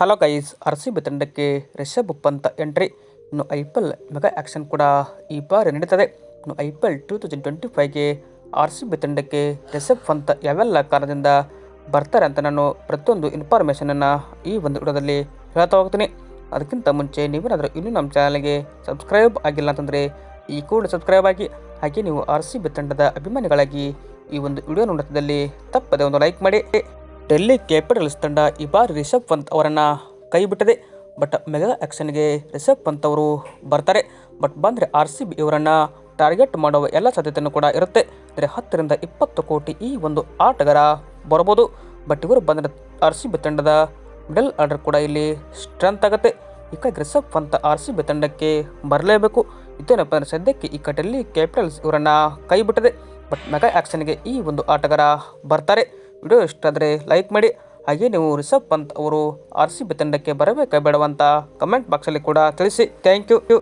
Hello guys, R C B ತಂಡಕ್ಕೆ Rishabh Pant entry. ಇನ್ನು I P L mega auction ಕೂಡ ಈ ಬಾರಿ ನಡೀತದೆ. ಇನ್ನು I P L two thousand twenty ಫೈವ್ಗೆ R C B ತಂಡಕ್ಕೆ ರಿಷಬ್ ಪಂತ್ ಯಾವೆಲ್ಲ ಕಾರಣದಿಂದ ಬರ್ತಾರೆ ಅಂತ ನಾನು ಪ್ರತಿಯೊಂದು ಇನ್ಫಾರ್ಮೇಷನನ್ನು ಈ ಒಂದು ವಿಡಿಯೋದಲ್ಲಿ ಹೇಳ್ತಾ ಹೋಗ್ತೀನಿ. ಅದಕ್ಕಿಂತ ಮುಂಚೆ ನೀವೇನಾದರೂ ಇನ್ನೂ ನಮ್ಮ ಚಾನಲ್ಗೆ ಸಬ್ಸ್ಕ್ರೈಬ್ ಆಗಿಲ್ಲ ಅಂತಂದರೆ ಈ ಕೂಡ ಸಬ್ಸ್ಕ್ರೈಬ್ ಆಗಿ, ಹಾಗೆ ನೀವು ಆರ್ ಸಿ ಬಿ ತಂಡದ ಅಭಿಮಾನಿಗಳಾಗಿ ಈ ಒಂದು ವಿಡಿಯೋ ನೋಡೋದಲ್ಲಿ ತಪ್ಪದೆ ಒಂದು ಲೈಕ್ ಮಾಡಿ. ಡೆಲ್ಲಿ ಕ್ಯಾಪಿಟಲ್ಸ್ ತಂಡ ಈ ಬಾರಿ ರಿಷಬ್ ಪಂತ್ ಅವರನ್ನು ಕೈ ಬಿಟ್ಟಿದೆ ಬಟ್ ಮೆಗಾ ಆ್ಯಕ್ಷನ್ಗೆ ರಿಷಬ್ ಪಂತ್ ಅವರು ಬರ್ತಾರೆ. ಬಟ್ ಬಂದರೆ ಆರ್ ಸಿ ಬಿ ಇವರನ್ನು ಟಾರ್ಗೆಟ್ ಮಾಡುವ ಎಲ್ಲ ಸಾಧ್ಯತೆಯೂ ಕೂಡ ಇರುತ್ತೆ. ಅಂದರೆ ಹತ್ತರಿಂದ ಇಪ್ಪತ್ತು ಕೋಟಿ ಈ ಒಂದು ಆಟಗಾರ ಬರ್ಬೋದು. ಬಟ್ ಇವರು ಬಂದರೆ ಆರ್ ಸಿ ಬಿ ತಂಡದ ಮಿಡಲ್ ಆರ್ಡರ್ ಕೂಡ ಇಲ್ಲಿ ಸ್ಟ್ರೆಂತ್ ಆಗುತ್ತೆ. ಹೀಗಾಗಿ Rishabh Pant R C B ತಂಡಕ್ಕೆ ಬರಲೇಬೇಕು. ಇದೇನಪ್ಪ ಅಂದರೆ ಸದ್ಯಕ್ಕೆ ಈ ಡೆಲ್ಲಿ ಕ್ಯಾಪಿಟಲ್ಸ್ ಇವರನ್ನು ಕೈ ಬಿಟ್ಟಿದೆ ಬಟ್ ಮೆಗಾ ಆ್ಯಕ್ಷನ್ಗೆ ಈ ಒಂದು ಆಟಗಾರ ಬರ್ತಾರೆ. ವಿಡಿಯೋ ಇಷ್ಟ ಆದರೆ ಲೈಕ್ ಮಾಡಿ. ಹಾಗೆ ನೀವು ರಿಷಬ್ ಪಂತ್ ಅವರು ಆರ್ ಸಿ ಬಿ ತಂಡಕ್ಕೆ ಬರಬೇಕಾ ಬೇಡವಂತ ಕಮೆಂಟ್ ಬಾಕ್ಸಲ್ಲಿ ಕೂಡ ತಿಳಿಸಿ. Thank you